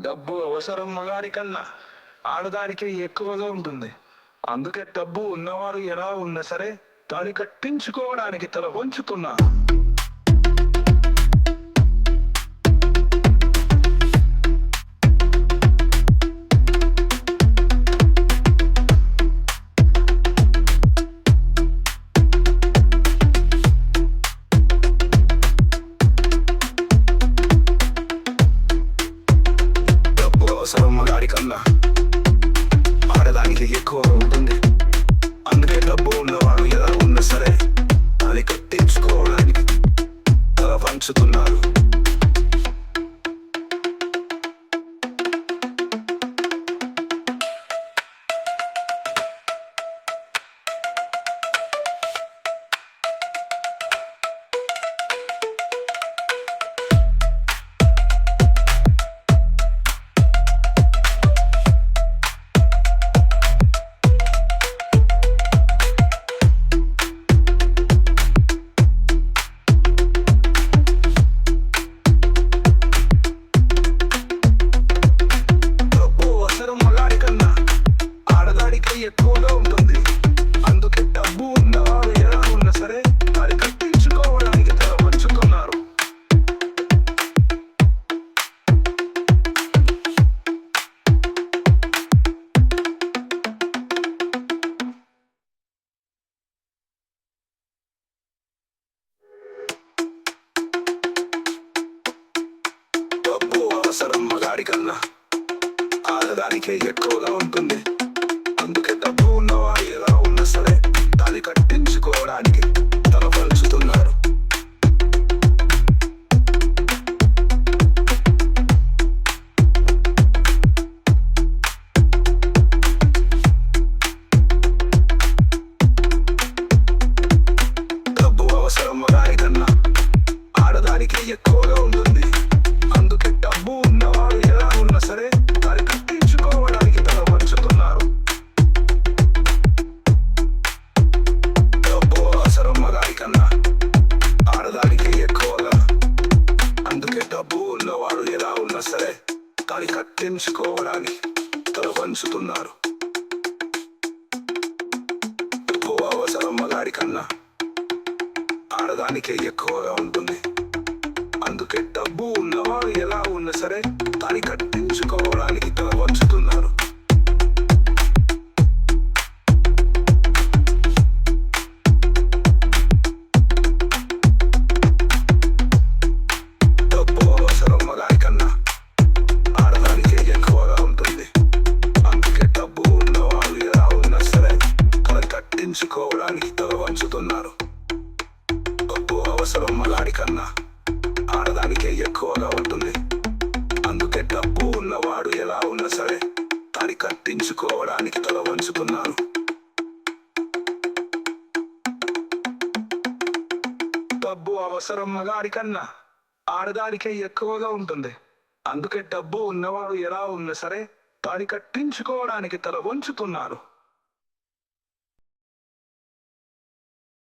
డబ్బు అవసరం మగాడి కన్నా ఆడదానికే ఎక్కువగా ఉంటుంది. అందుకే డబ్బు ఉన్నవారు ఎలా ఉన్నా సరే దాన్ని కట్టించుకోవడానికి తల వంచుతున్నా అవసరం మగాడి కన్నా. ఆడదానికి ఎక్కువ ఉంటుంది. అందుకే డబ్బు ఉన్నవాడు ఎలా ఉన్నా సరే. ఎక్కువగా ఉంటుంది అందుకే డబ్బు ఎలా ఉన్నా సరే దాన్ని కట్టించుకోవడానికి తల డబ్బు అవసరం మగాడికన్నా ఆడదానికే ఎక్కువగా ఉంటుంది. ఎక్కువగా ఉంటుంది అందుకే డబ్బు ఉన్నవాడు ఎలా ఉన్నా సరే దాన్ని కట్టించుకోవడానికి తల వంచుతున్నారు. డబ్బు అవసరం మగాడి కన్నా ఆడదానికి ఎక్కువగా. అందుకే డబ్బు ఉన్నవాడు ఎలా ఉన్నా సరే దాన్ని కట్టించుకోవడానికి తల వంచుతున్నారు. డబ్బు అవసరం మగాడి కన్నా ఆడదానికే ఎక్కువగా ఉంటుంది అందుకే డబ్బు ఉన్నవాడు ఎలా ఉన్నా సరే దాన్ని కట్టించుకోవడానికి తల వంచుతున్నారు డబ్బు అవసరం ఎక్కువగా ఉంటుంది. అందుకే డబ్బు ఎలా ఉన్నా సరే కట్టించుకోవడానికి తల వంచుతున్నారు డబ్బు అవసరం కన్నా ఆడదానికే ఎక్కువగా ఉంటుంది అందుకే డబ్బు ఉన్నవాడు ఎలా ఉన్నా సరే దాన్ని కట్టించుకోవడానికి తల వంచుతున్నారు డబ్బు అవసరం మగాడి కన్నా ఆడదానికే ఎక్కువగా ఉంటుంది. అందుకే డబ్బు ఉన్నవాడు ఎలా ఉన్నా సరే దాన్ని కట్టించుకోవడానికి తల వంచుతున్నారు